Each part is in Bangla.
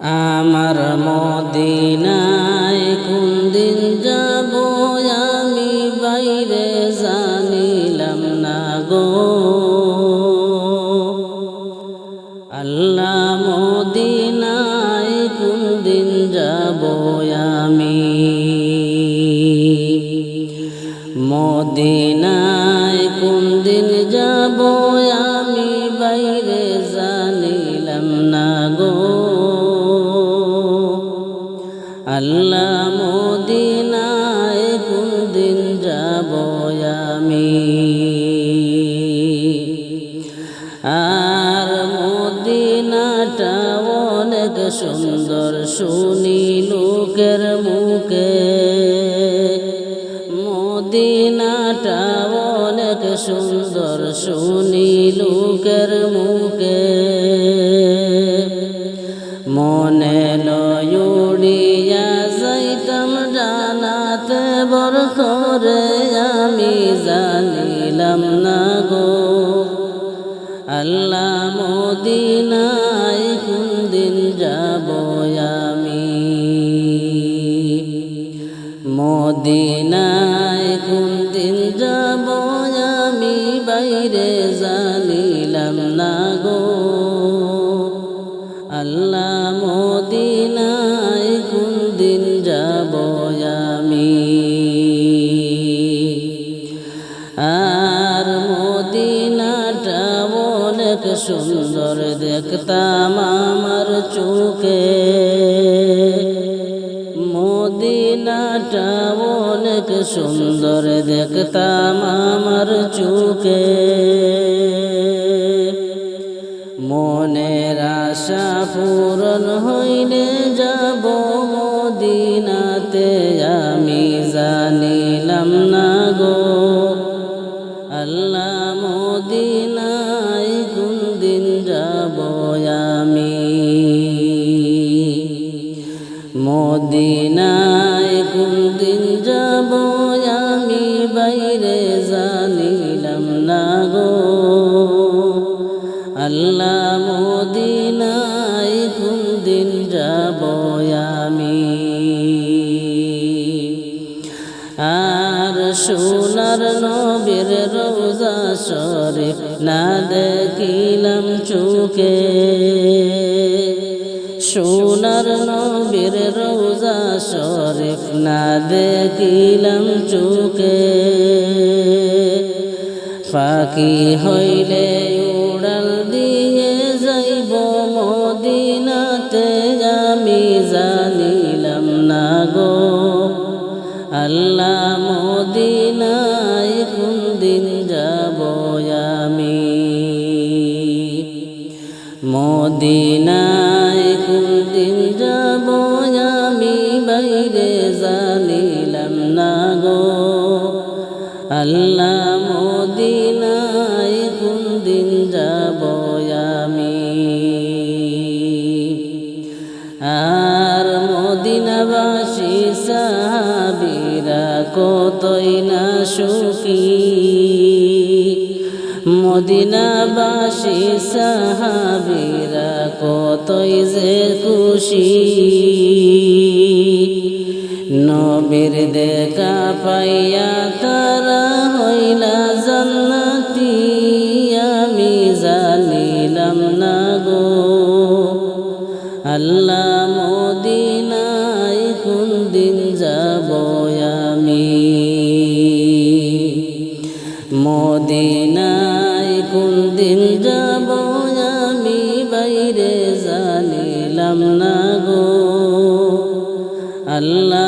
আমার মদিনায় মুখে জানিলাম না গো। আল্লাহ মদিনায় কোন দিন যাব আমি। আর মদিনাটা অনেক সুন্দর, দেখতাম আমার চোখে। সুন্দর দেখতাম আমার চুকে মনের আশা পূরণ হইলে যাব মদিনাতে। আমি সোনার নবীর রোজা শরীফ না দেখিলাম চুকে সোনার নবীর রোজা শরীফ না দেখিলাম চুকে ফাঁকি হইলে আল্লাহ মদিনায় কোন দিন যাব আমি? আর মদিনাবাসী সাহাবিরা কতই না সুখী? মদিনাবাসী সাহাবিরা কতই যে খুশি? নবীর দেখা পাইয়া তারা হইলা জান্নাতি। আমি জানিলাম না গো আল্লাহ আল্লাহ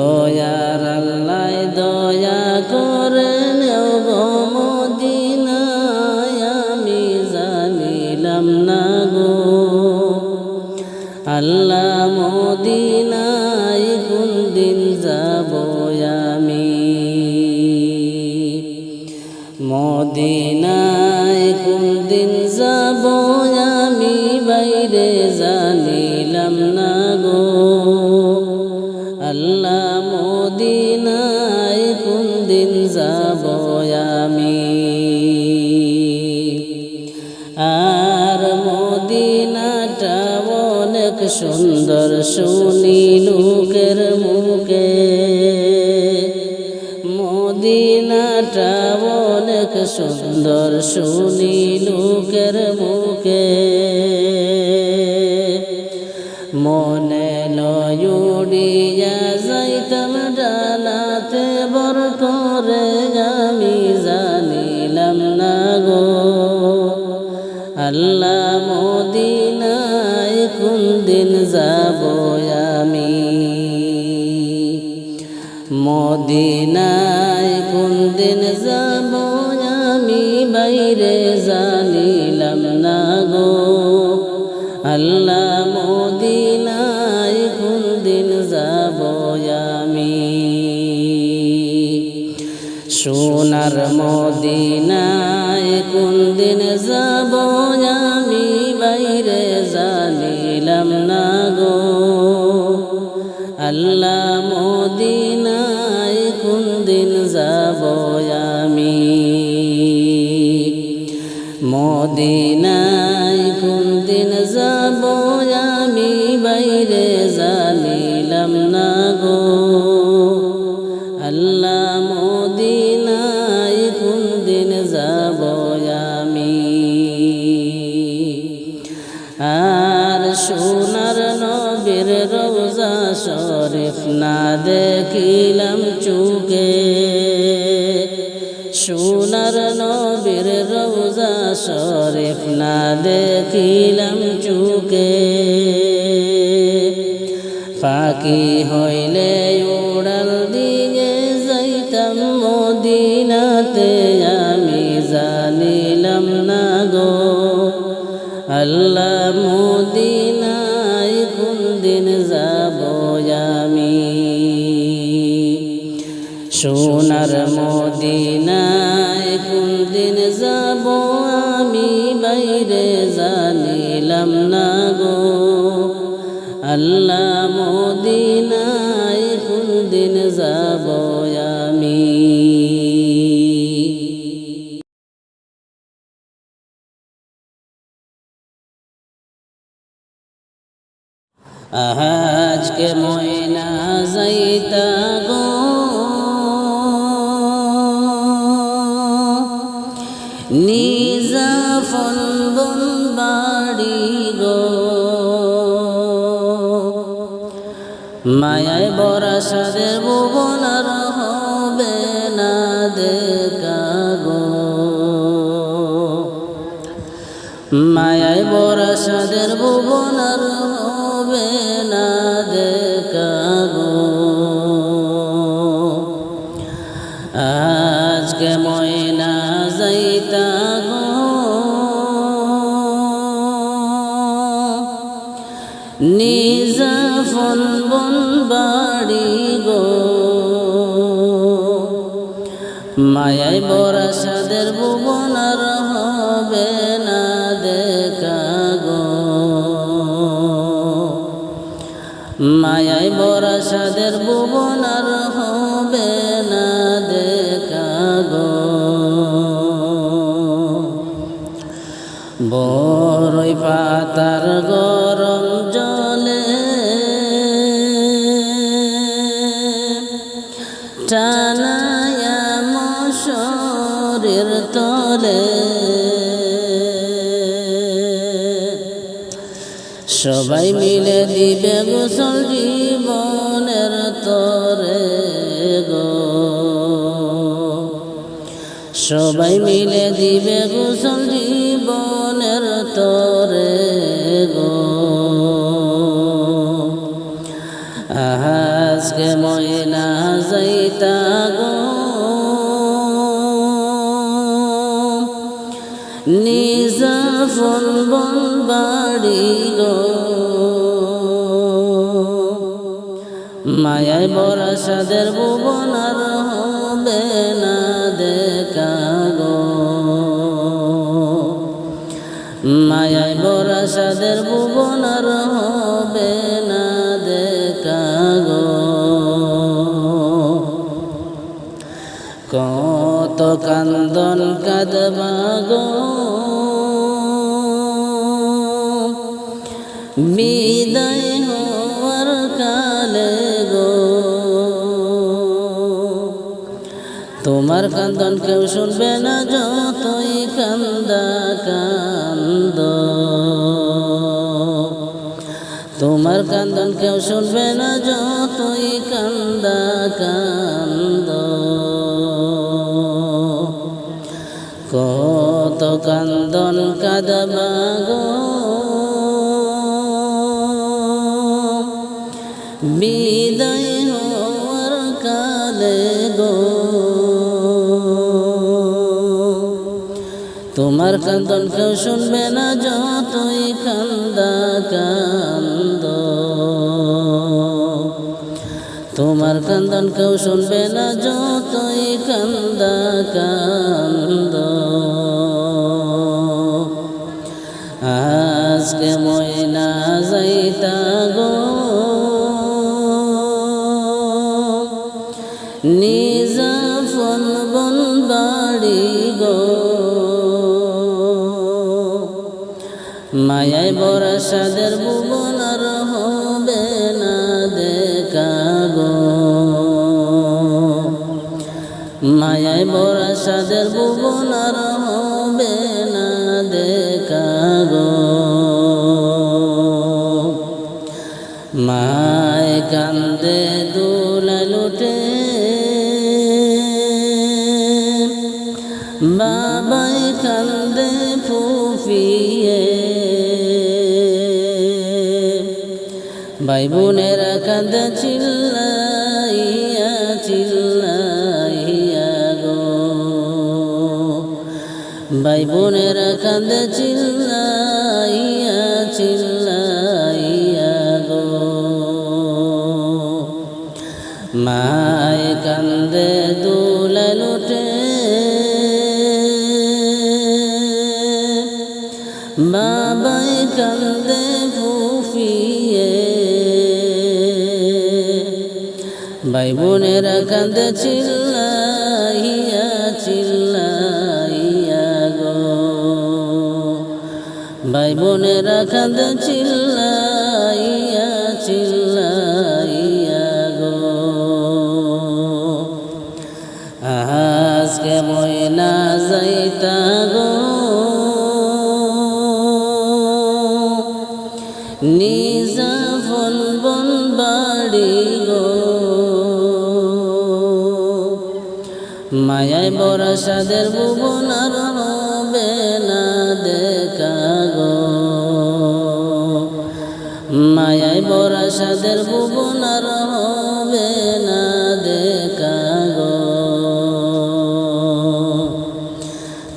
দয়ার আল্লাহ দয়া করে নেব মদিনায়, আমি জানিলাম না গো। আল্লাহ মদিনায় কোন দিন যাব আমি? মদিনাই কোন দিন যাব আমি? বাইরে জানিলাম না গো। আল্লাহ মদিনায় কোন দিন যাব আমি? আর মদিনাটা অনেক সুন্দর, শুনি লোকের মুখে। মদিনাটা অনেক সুন্দর, শুনি মনে লয়ুড়িয়া যাইতাম, ডালাতে বর করে আমি জানিলাম না গো। আল্লাহ মদিনায় কোন দিন যাব আমি? মদিনায় কোন দিন যাব আমি? বাইরে জানিলাম না গো। আল্লাহ মদিনায় সোনার মদিনায় কোন দিন যাব আমি? বাইরে জানিলাম না গো। আল্লাহ মদিনায় কোন দিন যাব আমি? মদিনায় কোন দিন যাব আমি? বাইরে দেখিলাম চুকে সোনার নবীর রোজা শরীফ না দেখিলাম চুকে ফাঁকি হইলে মদিনায় কোন দিন যাব আমি? বাইরে জানিলাম না গো। আল্লাহ মদিনায় কোন দিন যাব আমি? আজকে নিজা ফলবন বাড়ি গো। মায়ায় বরা সাদের ভুবন আর হবে না দেখা গো। মায়ায় বরা সাদের ভুবন নিজা বন বাড়ি গো। মায়ায় বরা সাদের ভুবন আর হবে না দেখা গো। মায়ায় বরা সাদের ভুবন আর হবে না দেখা গো। সবাই মিলে দিবে গোসল জীবনের তরে গো। সবাই মিলে দিবে গোসল জীবনের তরে গো। আজকে ময়না যাইতা গো। নিজা ফল বন বাড়ি গো। মরা সাদের ভুবন আর হবে না দেখা গো। মায়ায় মরা সাদের ভুবন আর হবে না দেখা গো। কত কান্দন কাঁদবা গো। তোমার কান্দন কেউ শুনবে না যতই কান্দা কান্দ। তোমার কান্দন কেউ শুনবে না যতই কান্দা কান্দ। কত কান্দন কাদবা গো। বিদায় তোমার কান্দন কেউ শুনবে না, যতই কান্দা কান্দ। তোমার কান্দন কেউ শুনবে না, যতই কান্দা কান্দ। সাদের ভুবন আর হবে না দেখা গো। মায় কান্দে দুলা লুটে। বাবাই কান্দে ফুফিয়ে। ভাই বোনেরা কান্দে চিল্লাইয়া ভাই বোনেরা কান্দে চিল্লাইয়া চিল্লাইয়া গো। মায় কান্দে দুলা লুটে। বাবাই কান্দে ফুফিয়ে। ভাই বোনেরা কান্দে চিল্লাইয়া ভাই বোনেরা কান্দে চিল্লাইয়া চিল্লাইয়া গো। আজকে ময়না যাইতা গো। নিজা ফল বন বাড়ি গো। মায়ায় বড় সাদের ভুবন আর না। মায়ায় বড় সাদের ভুবন আর হবে না দেখা গো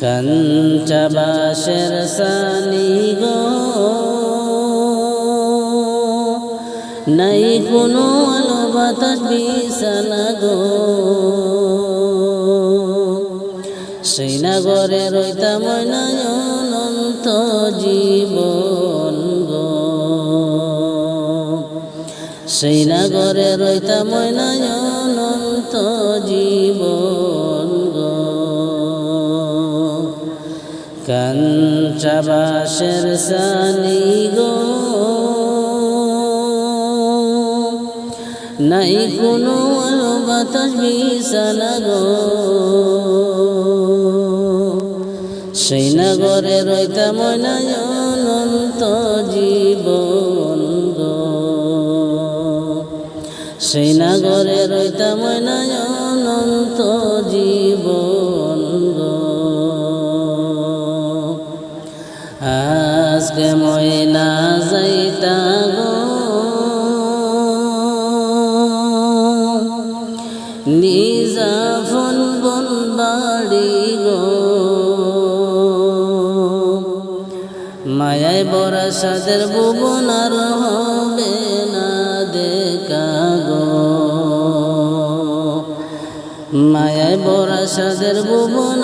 কাঞ্চাবাসের সানি গো। নাই কোনো আলো বাতাস বিছানা গো। সেই নাগরে রইতাম অনন্ত জীবন। সেই নাগরে রইতাম অনন্ত জীবন কাঞ্চাবাসের সানি গো। নাই কোনো আলো বাতাস বিছানা গো। সেই নগরে রইতাম অনন্ত জীবন সেই নগরে রইতাম অনন্ত জীবন আজকে ময়না যাইতা গো। নিজা ফোন বন বাড়ি গো। মায়ায় বড় সাদের ভুবন আর হবে মায়ায় বড় সাদের ভুবন